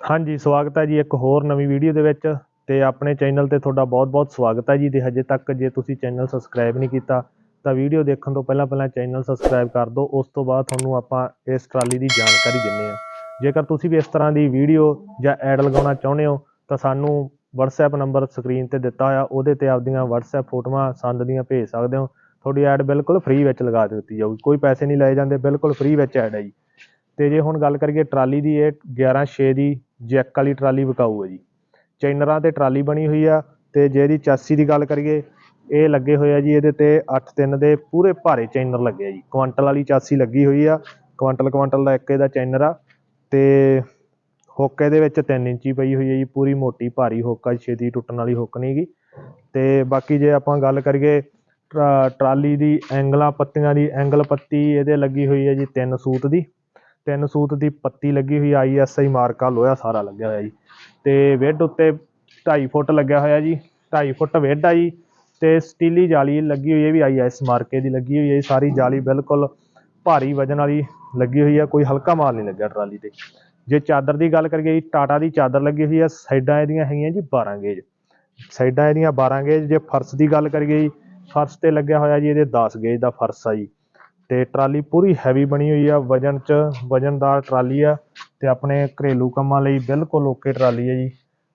ਹਾਂਜੀ, ਸਵਾਗਤ ਹੈ ਜੀ ਇੱਕ ਹੋਰ ਨਵੀਂ ਵੀਡੀਓ ਦੇ ਵਿੱਚ ਤੇ ਆਪਣੇ ਚੈਨਲ ਤੇ ਤੁਹਾਡਾ ਬਹੁਤ-ਬਹੁਤ ਸਵਾਗਤ ਹੈ ਜੀ ਤੇ ਹਜੇ ਤੱਕ ਜੇ ਤੁਸੀਂ ਚੈਨਲ ਸਬਸਕ੍ਰਾਈਬ ਨਹੀਂ ਕੀਤਾ ਤਾਂ ਵੀਡੀਓ ਦੇਖਣ ਤੋਂ ਪਹਿਲਾਂ ਪਹਿਲਾਂ ਚੈਨਲ ਸਬਸਕ੍ਰਾਈਬ ਕਰ ਦਿਓ। ਉਸ ਤੋਂ ਬਾਅਦ ਤੁਹਾਨੂੰ ਆਪਾਂ ਇਸ ਟਰਾਲੀ ਦੀ ਜਾਣਕਾਰੀ ਦਿੰਨੇ ਆ ਜੇਕਰ ਤੁਸੀਂ ਵੀ ਇਸ ਤਰ੍ਹਾਂ ਦੀ ਵੀਡੀਓ ਜਾਂ ਐਡ ਲਗਾਉਣਾ ਚਾਹੁੰਦੇ ਹੋ ਤਾਂ ਸਾਨੂੰ WhatsApp ਨੰਬਰ ਸਕਰੀਨ ਤੇ ਦਿੱਤਾ ਹੋਇਆ, ਉਹਦੇ ਤੇ ਆਪਦੀਆਂ WhatsApp ਫੋਟੋਆਂ ਸੰਦ ਦੀਆਂ ਭੇਜ ਸਕਦੇ ਹੋ। ਤੁਹਾਡੀ ਐਡ ਬਿਲਕੁਲ ਫ੍ਰੀ ਵਿੱਚ ਲਗਾ ਦਿੱਤੀ ਜਾਊਗੀ ਕੋਈ ਪੈਸੇ ਨਹੀਂ ਲਏ ਜਾਂਦੇ, ਬਿਲਕੁਲ ਫ੍ਰੀ ਵਿੱਚ ਐਡ ਹੈ ਜੀ। ਤੇ ਜੇ ਹੁਣ ਗੱਲ ਕਰੀਏ ਟਰਾਲੀ ਦੀ, ਇਹ 11.6 ਦੀ ਜੈਕ ਵਾਲੀ ਟਰਾਲੀ ਵਿਕਾਊ ਹੈ ਜੀ। ਚੈਨਰਾਂ ਤੇ ਟਰਾਲੀ ਬਣੀ ਹੋਈ ਆ ਤੇ ਜੇ ਇਹਦੀ ਚਾਸੀ ਦੀ ਗੱਲ ਕਰੀਏ, ਇਹ ਲੱਗੇ ਹੋਏ ਆ ਜੀ ਇਹਦੇ ਤੇ 8-3 ਦੇ ਪੂਰੇ ਭਾਰੇ ਚੈਨਰ ਲੱਗੇ ਆ ਜੀ। ਕੁਆਂਟਲ ਵਾਲੀ ਚਾਸੀ ਲੱਗੀ ਹੋਈ ਆ, ਕੁਆਂਟਲ ਕੁਆਂਟਲ ਦਾ ਇੱਕ ਇਹਦਾ ਚੈਨਰ ਆ ਤੇ ਹੁੱਕ ਇਹਦੇ ਵਿੱਚ 3 ਇੰਚੀ ਪਈ ਹੋਈ ਹੈ ਜੀ, ਪੂਰੀ ਮੋਟੀ ਭਾਰੀ ਹੁੱਕ ਆ ਛੇਤੀ ਟੁੱਟਣ ਵਾਲੀ ਹੁੱਕ ਨਹੀਂ ਗੀ। ਤੇ ਬਾਕੀ ਜੇ ਆਪਾਂ ਗੱਲ ਕਰੀਏ, ਟਰਾ- ਟਰਾਲੀ ਦੀ ਐਂਗਲਾਂ ਪੱਤੀਆਂ ਦੀ, ਐਂਗਲ ਪੱਤੀ ਇਹਦੇ ਲੱਗੀ ਹੋਈ ਹੈ ਜੀ ਤਿੰਨ ਸੂਤ ਦੀ। ਤਿੰਨ ਸੂਤ ਦੀ ਪੱਤੀ ਲੱਗੀ ਹੋਈ ਆਈਐਸਆਈ ਮਾਰਕਾ ਲੋਹਾ ਸਾਰਾ ਲੱਗਿਆ ਹੋਇਆ ਜੀ। ਤੇ ਵਿੱਡ ਉੱਤੇ 2.5 ਫੁੱਟ ਲੱਗਿਆ ਹੋਇਆ ਜੀ 2.5 ਫੁੱਟ ਵਿੱਡ ਆ ਜੀ। ਤੇ ਸਟੀਲੀ ਜਾਲੀ ਲੱਗੀ ਹੋਈ ਹੈ ਵੀ ਆਈਐਸ ਮਾਰਕੇ ਦੀ ਲੱਗੀ ਹੋਈ ਹੈ ਜੀ। ਸਾਰੀ ਜਾਲੀ ਬਿਲਕੁਲ ਭਾਰੀ ਵਜਨ ਵਾਲੀ ਲੱਗੀ ਹੋਈ ਹੈ ਕੋਈ ਹਲਕਾ ਮਾਲ ਨਹੀਂ ਲੱਗਿਆ ਟਰਾਲੀ ਤੇ। ਜੇ ਚਾਦਰ ਦੀ ਗੱਲ ਕਰੀਏ ਜੀ, ਟਾਟਾ ਦੀ ਚਾਦਰ ਲੱਗੀ ਹੋਈ ਹੈ ਸਾਈਡਾਂ ਇਹਦੀਆਂ ਹੈਗੀਆਂ ਜੀ 12 ਗੇਜ। ਸਾਈਡਾਂ ਇਹਦੀਆਂ 12 ਗੇਜ, ਜੇ ਫਰਸ਼ ਦੀ ਗੱਲ ਕਰੀਏ ਜੀ, ਫਰਸ਼ ਤੇ ਲੱਗਿਆ ਹੋਇਆ ਜੀ, ਇਹਦੇ 10 ਗੇਜ ਦਾ ਫਰਸ਼ ਆ ਜੀ। ਤੇ ਟਰਾਲੀ ਪੂਰੀ ਹੈਵੀ ਬਣੀ ਹੋਈ ਆ, ਵਜਨ ਚ ਵਜਨਦਾਰ ਟਰਾਲੀ ਆ ਤੇ ਆਪਣੇ ਘਰੇਲੂ ਕੰਮਾਂ ਲਈ ਬਿਲਕੁਲ ਓਕੇ ਟਰਾਲੀ ਹੈ ਜੀ।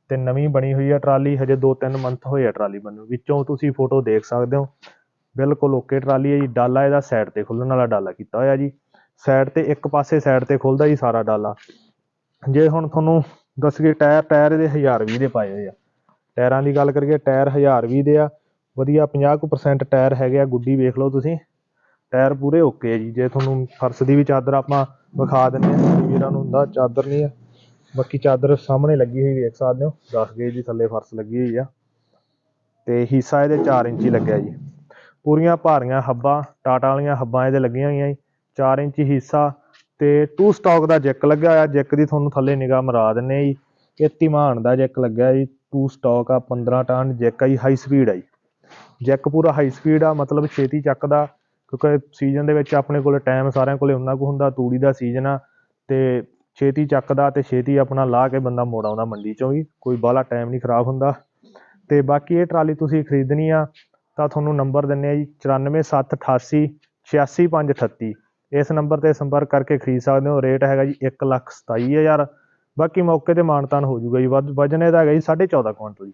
ਤੇ ਨਵੀਂ ਬਣੀ ਹੋਈ ਆ ਟਰਾਲੀ, ਹਜੇ 2-3 ਮੰਥ ਹੋਏ ਆ ਟਰਾਲੀ ਬਣਨ ਵਿੱਚੋਂ ਤੁਸੀਂ ਫੋਟੋ ਦੇਖ ਸਕਦੇ ਹੋ, ਬਿਲਕੁਲ ਓਕੇ ਟਰਾਲੀ ਹੈ ਜੀ। ਡਾਲਾ ਇਹਦਾ ਸਾਈਡ ਤੇ ਖੁੱਲਣ ਵਾਲਾ ਡਾਲਾ ਕੀਤਾ ਹੋਇਆ ਜੀ। ਸਾਈਡ ਤੇ ਇੱਕ ਪਾਸੇ ਸਾਈਡ ਤੇ ਖੁੱਲਦਾ ਜੀ ਸਾਰਾ ਡਾਲਾ। ਜੇ ਹੁਣ ਤੁਹਾਨੂੰ ਦੱਸੀਏ, ਟਾਇਰ ਟਾਇਰ ਇਹਦੇ 1020 ਦੇ ਪਾਏ ਹੋਏ ਆ। ਟਾਇਰਾਂ ਦੀ ਗੱਲ ਕਰੀਏ, ਟਾਇਰ 1020 ਦੇ ਆ। ਵਧੀਆ 50% ਟਾਇਰ ਹੈਗੇ ਆ। ਗੁੱਡੀ ਵੇਖ ਲਓ ਤੁਸੀਂ। ਟਾਇਰ ਪੂਰੇ ਓਕੇ ਆ ਜੀ। ਜੇ ਤੁਹਾਨੂੰ ਫਰਸ਼ ਦੀ ਵੀ ਚਾਦਰ ਆਪਾਂ ਵਿਖਾ ਦਿੰਨੇ ਆ ਵੀਰਾਂ ਨੂੰ ਹੁੰਦਾ ਚਾਦਰ ਨਹੀਂ ਆ। ਬਾਕੀ ਚਾਦਰ ਸਾਹਮਣੇ ਲੱਗੀ ਹੋਈ ਵੇਖ ਸਕਦੇ ਹੋ। 10 ਗੇਜ ਦੀ ਥੱਲੇ ਫਰਸ਼ ਲੱਗੀ ਹੋਈ ਆ। ਤੇ ਹਿੱਸਾ ਇਹਦੇ 4 ਇੰਚੀ ਲੱਗਿਆ ਜੀ। ਪੂਰੀਆਂ ਭਾਰੀਆਂ ਹੱਬਾਂ, ਟਾਟਾ ਵਾਲੀਆਂ ਹੱਬਾਂ ਇਹਦੇ ਲੱਗੀਆਂ ਹੋਈਆਂ ਜੀ। 4 ਇੰਚੀ ਹਿੱਸਾ ਤੇ ਟੂ ਸਟਾਕ ਦਾ ਜੈਕ ਲੱਗਿਆ ਹੋਇਆ। ਜੈਕ ਦੀ ਤੁਹਾਨੂੰ ਥੱਲੇ ਨਿਗਾਹ ਮਰਾ ਦਿੰਨੇ ਜੀ। ਇਹ ਧੀਮਾਨ ਦਾ ਜੈਕ ਲੱਗਿਆ ਜੀ। ਟੂ ਸਟਾਕ ਆ 15 ਟਨ ਜੈਕ ਆ ਜੀ। ਹਾਈ ਸਪੀਡ ਆ ਜੀ। ਜੈਕ ਪੂਰਾ ਹਾਈ ਸਪੀਡ ਆ, ਮਤਲਬ ਛੇਤੀ ਚੱਕਦਾ। ਕਿਉਂਕਿ ਸੀਜ਼ਨ ਦੇ ਵਿੱਚ ਆਪਣੇ ਕੋਲ ਟਾਈਮ ਸਾਰਿਆਂ ਕੋਲੇ ਉਨਾ ਕੁ ਹੁੰਦਾ, ਤੂੜੀ ਦਾ ਸੀਜ਼ਨ ਆ ਤੇ ਛੇਤੀ ਚੱਕਦਾ ਤੇ ਛੇਤੀ ਆਪਣਾ ਲਾ ਕੇ ਬੰਦਾ ਮੋੜ ਆਉਂਦਾ ਮੰਡੀ ਚੋਂ ਵੀ, ਕੋਈ ਬਾਹਲਾ ਟਾਈਮ ਨਹੀਂ ਖਰਾਬ ਹੁੰਦਾ। ਤੇ ਬਾਕੀ ਇਹ ਟਰਾਲੀ ਤੁਸੀਂ ਖਰੀਦਣੀ ਆ ਤਾਂ ਤੁਹਾਨੂੰ ਨੰਬਰ ਦਿੰਨੇ ਆ ਜੀ 94788 86538 ਇਸ ਨੰਬਰ ਤੇ ਸੰਪਰਕ ਕਰਕੇ ਖਰੀਦ ਸਕਦੇ ਹੋ ਰੇਟ ਹੈਗਾ ਜੀ 127000 ਬਾਕੀ ਮੌਕੇ ਤੇ ਮਾਨਤਾਨ ਹੋ ਜਾਊਗਾ ਜੀ, ਵੱਧ ਵਜਨ ਇਹਦਾ ਹੈਗਾ ਜੀ 14.5 ਕੁਇੰਟਲ ਜੀ।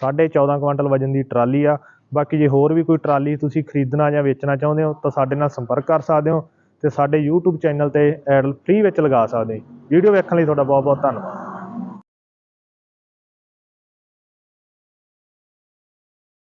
14.5 ਕੁਇੰਟਲ ਵਜਨ ਦੀ ਟਰਾਲੀ ਆ। ਬਾਕੀ ਜੇ ਹੋਰ ਵੀ ਕੋਈ ਟਰਾਲੀ ਤੁਸੀਂ ਖਰੀਦਣਾ ਜਾਂ ਵੇਚਣਾ ਚਾਹੁੰਦੇ ਹੋ, ਤਾਂ ਸਾਡੇ ਨਾਲ ਸੰਪਰਕ ਕਰ ਸਕਦੇ ਹੋ ਤੇ ਸਾਡੇ YouTube ਚੈਨਲ ਤੇ ਐਡ ਫ੍ਰੀ ਵਿੱਚ ਲਗਾ ਸਕਦੇ ਵੀਡੀਓ ਵੇਖਣ ਲਈ ਤੁਹਾਡਾ ਬਹੁਤ ਬਹੁਤ ਧੰਨਵਾਦ।